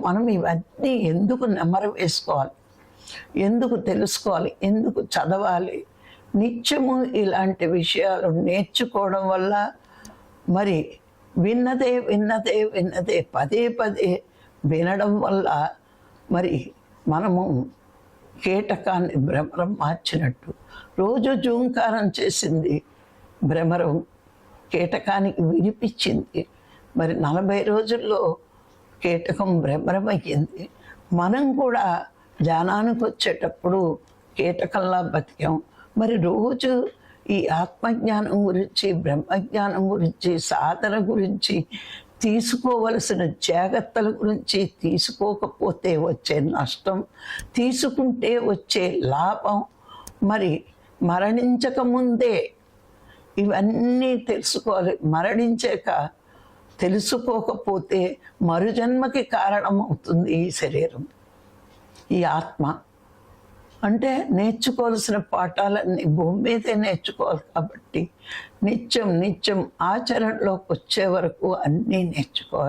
మనం ఇవన్నీ ఎందుకు నెమరు వేసుకోవాలి? ఎందుకు తెలుసుకోవాలి? ఎందుకు చదవాలి? నిత్యము ఇలాంటి విషయాలు నేర్చుకోవడం వల్ల మరి విన్నదే విన్నదే విన్నదే పదే పదే వినడం వల్ల మరి మనము కీటకాన్ని భ్రమరం మార్చినట్టు. రోజు జూంకారం చేసింది భ్రమరం కీటకానికి వినిపించింది. మరి నలభై రోజుల్లో కీటకం భ్రమరమయ్యింది మనం కూడా ధ్యానానికి వచ్చేటప్పుడు కీటకంలా బతికాం. మరి రోజు ఈ ఆత్మజ్ఞానం గురించి బ్రహ్మజ్ఞానం గురించి సాధన గురించి తీసుకోవలసిన జాగ్రత్తల గురించి తీసుకోకపోతే వచ్చే నష్టం తీసుకుంటే వచ్చే లాభం మరి మరణించక ముందే ఇవన్నీ తెలుసుకోవాలి. మరణించాక తెలుసుకోకపోతే మరుజన్మకి కారణమవుతుంది ఈ శరీరం ఈ ఆత్మ. అంటే నేర్చుకోవాల్సిన పాఠాలన్నీ భూమి మీదే నేర్చుకోవాలి కాబట్టి నిత్యం నిత్యం ఆచరణలోకి వచ్చే వరకు అన్నీ నేర్చుకోవాలి.